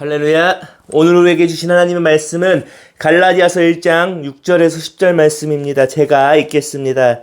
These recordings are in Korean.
할렐루야. 오늘 우리에게 주신 하나님의 말씀은 갈라디아서 1장 6절에서 10절 말씀입니다. 제가 읽겠습니다.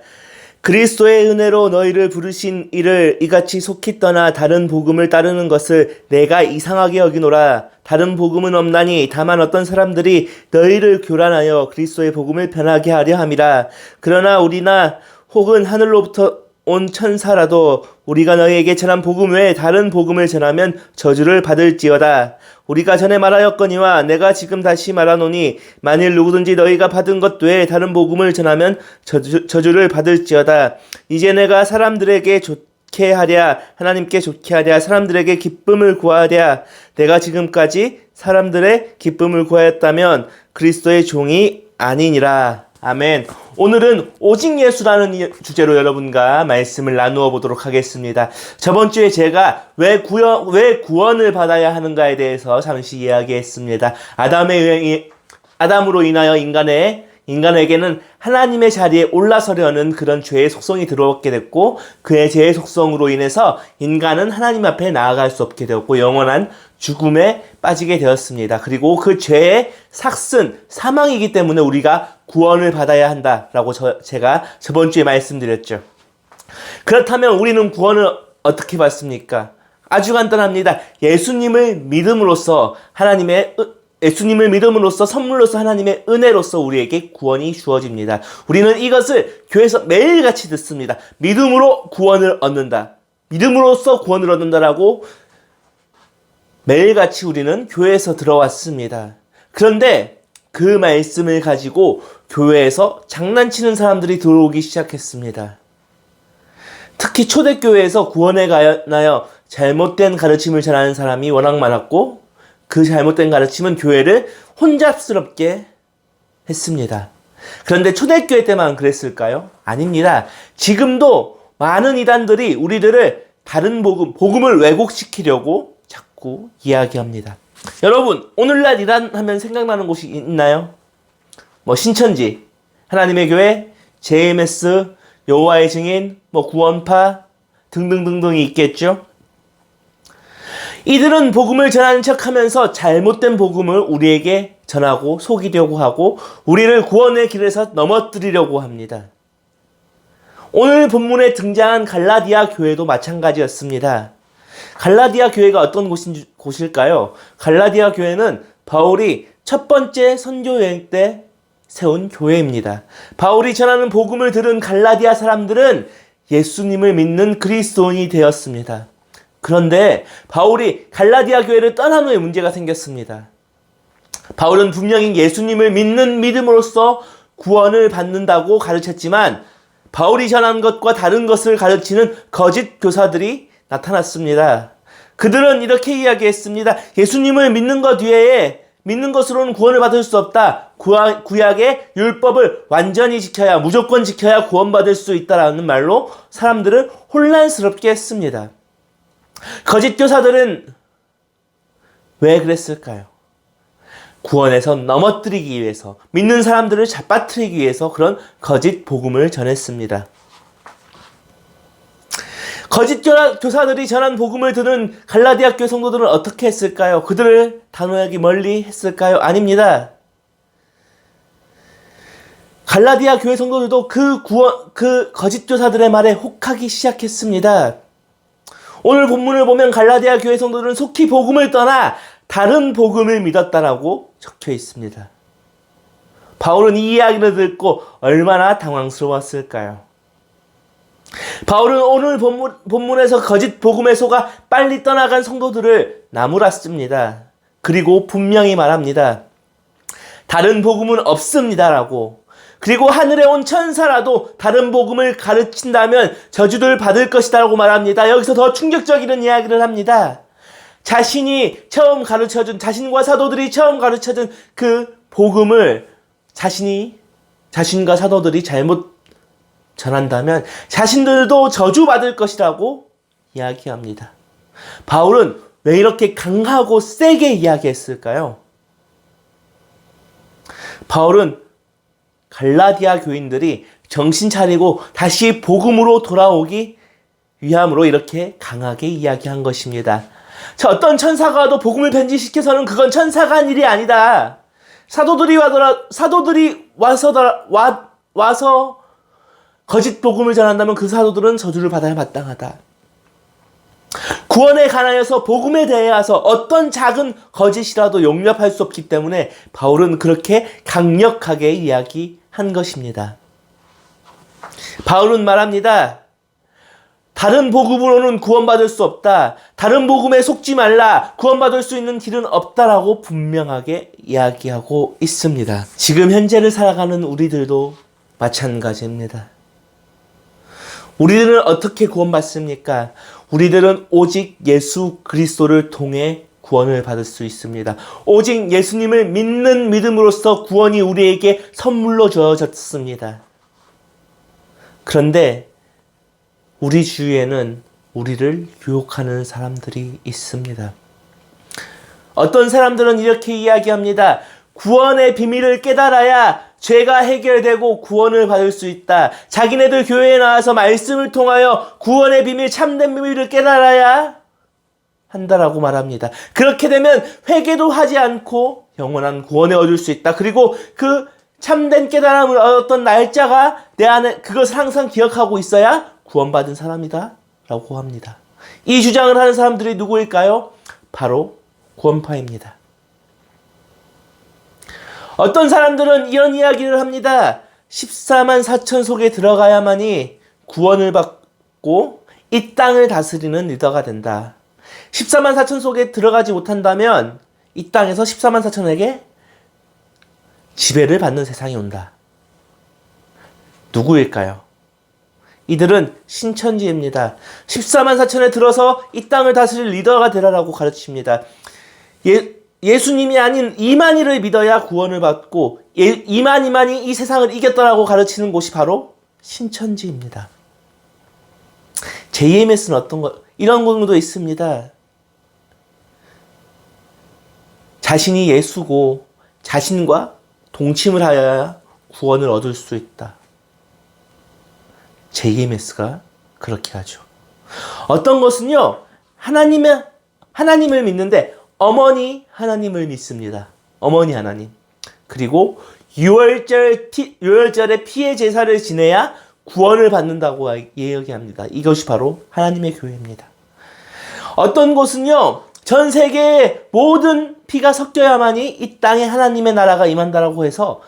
그리스도의 은혜로 너희를 부르신 이를 이같이 속히 떠나 다른 복음을 따르는 것을 내가 이상하게 여기노라. 다른 복음은 없나니 다만 어떤 사람들이 너희를 교란하여 그리스도의 복음을 변하게 하려 함이라. 그러나 우리나 혹은 하늘로부터 온 천사라도 우리가 너희에게 전한 복음 외에 다른 복음을 전하면 저주를 받을지어다. 우리가 전에 말하였거니와 내가 지금 다시 말하노니 만일 누구든지 너희가 받은 것 외에 다른 복음을 전하면 저주, 저주를 받을지어다. 이제 내가 사람들에게 좋게 하랴 하나님께 좋게 하랴 사람들에게 기쁨을 구하랴 내가 지금까지 사람들의 기쁨을 구하였다면 그리스도의 종이 아니니라. 아멘. 오늘은 오직 예수라는 이 주제로 여러분과 말씀을 나누어 보도록 하겠습니다. 저번 주에 제가 왜 구원, 왜 구원을 받아야 하는가에 대해서 잠시 이야기했습니다. 아담의 유행이, 아담으로 인하여 인간의 인간에게는 하나님의 자리에 올라서려는 그런 죄의 속성이 들어오게 됐고 그의 죄의 속성으로 인해서 인간은 하나님 앞에 나아갈 수 없게 되었고 영원한 죽음에 빠지게 되었습니다. 그리고 그 죄의 삭슨 사망이기 때문에 우리가 구원을 받아야 한다라고 저, 제가 저번 주에 말씀드렸죠. 그렇다면 우리는 구원을 어떻게 받습니까? 아주 간단합니다. 예수님을 믿음으로써 하나님의 예수님을 믿음으로써 선물로서 하나님의 은혜로서 우리에게 구원이 주어집니다. 우리는 이것을 교회에서 매일같이 듣습니다. 믿음으로 구원을 얻는다. 믿음으로써 구원을 얻는다라고 매일같이 우리는 교회에서 들어왔습니다. 그런데 그 말씀을 가지고 교회에서 장난치는 사람들이 들어오기 시작했습니다. 특히 초대교회에서 구원에 관하여 잘못된 가르침을 전하는 사람이 워낙 많았고 그 잘못된 가르침은 교회를 혼잡스럽게 했습니다. 그런데 초대교회 때만 그랬을까요? 아닙니다. 지금도 많은 이단들이 우리들을 다른 복음, 복음을 왜곡시키려고 자꾸 이야기합니다. 여러분, 오늘날 이단 하면 생각나는 곳이 있나요? 뭐 신천지, 하나님의 교회, JMS, 여호와의 증인, 뭐 구원파 등등등등이 있겠죠. 이들은 복음을 전하는 척 하면서 잘못된 복음을 우리에게 전하고 속이려고 하고 우리를 구원의 길에서 넘어뜨리려고 합니다. 오늘 본문에 등장한 갈라디아 교회도 마찬가지였습니다. 갈라디아 교회가 어떤 곳인, 곳일까요? 갈라디아 교회는 바울이 첫 번째 선교 여행 때 세운 교회입니다. 바울이 전하는 복음을 들은 갈라디아 사람들은 예수님을 믿는 그리스도인이 되었습니다. 그런데 바울이 갈라디아 교회를 떠난 후에 문제가 생겼습니다. 바울은 분명히 예수님을 믿는 믿음으로써 구원을 받는다고 가르쳤지만 바울이 전한 것과 다른 것을 가르치는 거짓 교사들이 나타났습니다. 그들은 이렇게 이야기했습니다. 예수님을 믿는 것 외에 믿는 것으로는 구원을 받을 수 없다. 구약의 율법을 완전히 지켜야, 무조건 지켜야 구원받을 수 있다라는 말로 사람들을 혼란스럽게 했습니다. 거짓 교사들은 왜 그랬을까요? 구원에서 넘어뜨리기 위해서, 믿는 사람들을 잡아뜨리기 위해서 그런 거짓 복음을 전했습니다. 거짓 교사들이 전한 복음을 들은 갈라디아 교 성도들은 어떻게 했을까요? 그들을 단호하게 멀리 했을까요? 아닙니다. 갈라디아 교회 성도들도 그 구원, 그 거짓 교사들의 말에 혹하기 시작했습니다. 오늘 본문을 보면 갈라디아 교회 성도들은 속히 복음을 떠나 다른 복음을 믿었다라고 적혀 있습니다. 바울은 이 이야기를 듣고 얼마나 당황스러웠을까요? 바울은 오늘 본문, 본문 에서 거짓 복음의 소가 빨리 떠나간 성도들을 나무랐습니다. 그리고 분명히 말합니다. 다른 복음은 없습니다라고. 그리고 하늘에 온 천사라도 다른 복음을 가르친다면 저주를 받을 것이다라고 말합니다. 여기서 더 충격적인 이야기를 합니다. 자신이 처음 가르쳐준, 자신과 사도들이 처음 가르쳐준 그 복음을 자신이, 자신과 사도들이 잘못 전한다면 자신들도 저주받을 것이라고 이야기합니다. 바울은 왜 이렇게 강하고 세게 이야기했을까요? 바울은 갈라디아 교인들이 정신 차리고 다시 복음으로 돌아오기 위함으로 이렇게 강하게 이야기한 것입니다. 자, 어떤 천사가 와도 복음을 변질시켜서는 그건 천사가 한 일이 아니다. 사도들이 와더라, 사도들이 와서, 와, 와서 거짓 복음을 전한다면 그 사도들은 저주를 받아야 마땅하다. 구원에 관하여서 복음에 대하여서 어떤 작은 거짓이라도 용납할 수 없기 때문에 바울은 그렇게 강력하게 이야기한 것입니다. 바울은 말합니다. 다른 복음으로는 구원받을 수 없다. 다른 복음에 속지 말라. 구원받을 수 있는 길은 없다라고 분명하게 이야기하고 있습니다. 지금 현재를 살아가는 우리들도 마찬가지입니다. 우리들은 어떻게 구원받습니까? 우리들은 오직 예수 그리스도를 통해 구원을 받을 수 있습니다. 오직 예수님을 믿는 믿음으로써 구원이 우리에게 선물로 주어졌습니다. 그런데 우리 주위에는 우리를 유혹하는 사람들이 있습니다. 어떤 사람들은 이렇게 이야기합니다. 구원의 비밀을 깨달아야 죄가 해결되고 구원을 받을 수 있다. 자기네들 교회에 나와서 말씀을 통하여 구원의 비밀, 참된 비밀을 깨달아야 한다라고 말합니다. 그렇게 되면 회개도 하지 않고 영원한 구원을 얻을 수 있다. 그리고 그 참된 깨달음을 얻었던 날짜가 내 안에 그것을 항상 기억하고 있어야 구원받은 사람이다. 라고 합니다. 이 주장을 하는 사람들이 누구일까요? 바로 구원파입니다. 어떤 사람들은 이런 이야기를 합니다. 14만 4천 속에 들어가야만이 구원을 받고 이 땅을 다스리는 리더가 된다. 14만 4천 속에 들어가지 못한다면 이 땅에서 14만 4천에게 지배를 받는 세상이 온다. 누구일까요? 이들은 신천지입니다. 14만 4천에 들어서 이 땅을 다스릴 리더가 되라라고 가르칩니다. 예, 예수님이 아닌 이만희를 믿어야 구원을 받고 예, 이만희만이 이 세상을 이겼다라고 가르치는 곳이 바로 신천지입니다. JMS는 어떤 것, 이런 공도 있습니다. 자신이 예수고 자신과 동침을 하여야 구원을 얻을 수 있다. JMS가 그렇게 하죠. 어떤 것은요, 하나님의, 하나님을 믿는데 어머니 하나님을 믿습니다. 어머니 하나님. 그리고 6월절, 피, 6월절에 피해 제사를 지내야 구원을 받는다고 이야기합니다. 이것이 바로 하나님의 교회입니다. 어떤 곳은요, 전 세계의 모든 피가 섞여야만이 이 땅에 하나님의 나라가 임한다라고 해서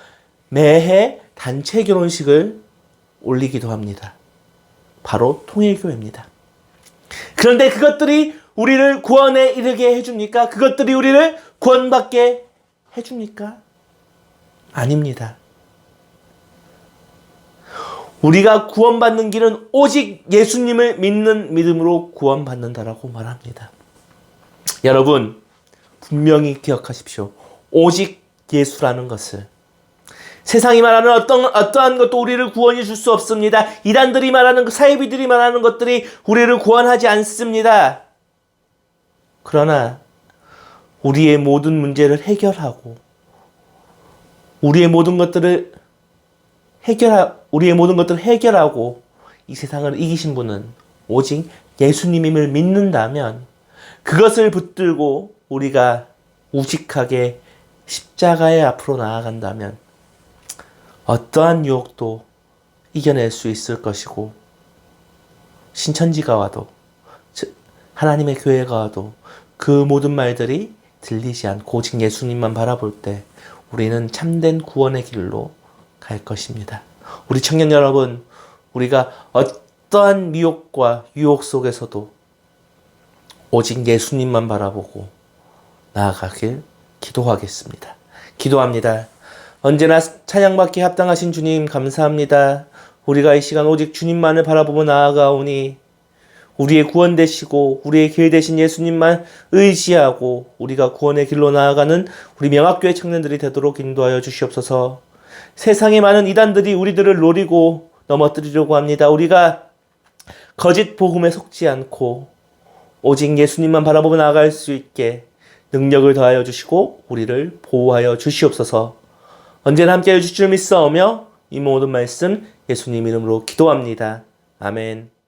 매해 단체 결혼식을 올리기도 합니다. 바로 통일교회입니다. 그런데 그것들이 우리를 구원에 이르게 해줍니까? 그것들이 우리를 구원받게 해줍니까? 아닙니다. 우리가 구원받는 길은 오직 예수님을 믿는 믿음으로 구원받는다라고 말합니다. 여러분, 분명히 기억하십시오. 오직 예수라는 것을 세상이 말하는 어떤, 어떠한 것도 우리를 구원해 줄 수 없습니다. 이단들이 말하는, 그 사이비들이 말하는 것들이 우리를 구원하지 않습니다. 그러나, 우리의 모든 문제를 해결하고, 우리의 모든 것들을 해결하, 우리의 모든 것들을 해결하고, 이 세상을 이기신 분은 오직 예수님임을 믿는다면, 그것을 붙들고 우리가 우직하게 십자가의 앞으로 나아간다면, 어떠한 유혹도 이겨낼 수 있을 것이고 신천지가 와도 하나님의 교회가 와도 그 모든 말들이 들리지 않고 오직 예수님만 바라볼 때 우리는 참된 구원의 길로 갈 것입니다. 우리 청년 여러분, 우리가 어떠한 미혹과 유혹 속에서도 오직 예수님만 바라보고 나아가길 기도하겠습니다. 기도합니다. 언제나 찬양받기 합당하신 주님 감사합니다. 우리가 이 시간 오직 주님만을 바라보고 나아가오니 우리의 구원 되시고 우리의 길 되신 예수님만 의지하고 우리가 구원의 길로 나아가는 우리 명학교의 청년들이 되도록 인도하여 주시옵소서. 세상에 많은 이단들이 우리들을 노리고 넘어뜨리려고 합니다. 우리가 거짓 복음에 속지 않고 오직 예수님만 바라보고 나아갈 수 있게 능력을 더하여 주시고 우리를 보호하여 주시옵소서. 언제나 함께 해 주실 줄 믿사오며 이 모든 말씀 예수님 이름으로 기도합니다. 아멘.